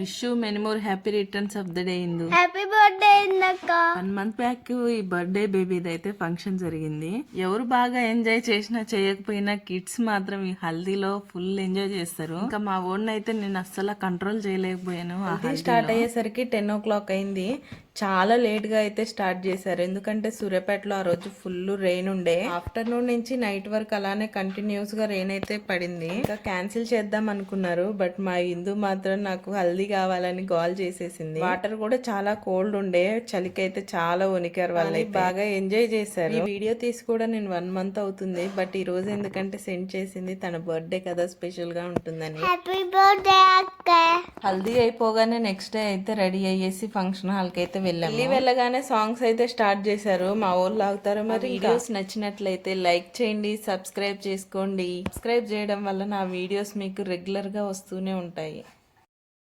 Wish you many more happy returns of the day Indu happy birthday ఇందక్క one month back ఈ birthday బేబీది అయితే function జరిగింది. ఎవరు బాగా ఎంజాయ్ చేసినా చేయకపోయినా కిడ్స్ మాత్రం ఈ హల్దీలో ఫుల్ ఎంజాయ్ చేస్తారు. ఇంకా మా ఓన్ అయితే నేను అస్సలు కంట్రోల్ చేయలేకపోయాను స్టార్ట్ అయ్యేసరికి టెన్ ఓ క్లాక్ అయింది. చాలా లేట్గా అయితే స్టార్ట్ చేశారు. ఎందుకంటే సూర్యాపేటలో ఆ రోజు ఫుల్ రెయిన్ ఉండే. ఆఫ్టర్నూన్ నుంచి నైట్ వరకు అలానే కంటిన్యూస్గా రెయిన్ అయితే పడింది. ఇంకా క్యాన్సిల్ చేద్దాం అనుకున్నారు. బట్ మా ఇందు మాత్రం నాకు హల్దీ కావాలని కాల్ చేసేసింది. వాటర్ కూడా చాలా కోల్డ్ ఉండే. చలికి అయితే చాలా వణికారు వాళ్ళు బాగా ఎంజాయ్ చేశారు. ఈ వీడియో తీసి కూడా నేను వన్ మంత్ అవుతుంది. బట్ ఈ రోజు ఎందుకంటే సెండ్ చేసింది తన బర్త్డే కదా స్పెషల్గా ఉంటుందని. హ్యాపీ బర్త్డే అక్క. హల్దీ అయిపోగానే నెక్స్ట్ డే అయితే రెడీ అయ్యేసి ఫంక్షన్ హాల్కి అయితే వెళ్ళాము. వెళ్ళి వెళ్ళగానే సాంగ్స్ అయితే స్టార్ట్ చేశారు. మా ఊళ్ళు ఆగుతారు మరి వీడియోస్ నచ్చినట్లయితే లైక్ చేయండి సబ్స్క్రైబ్ చేసుకోండి. సబ్స్క్రైబ్ చేయడం వల్ల నా వీడియోస్ మీకు రెగ్యులర్గా వస్తూనే ఉంటాయి.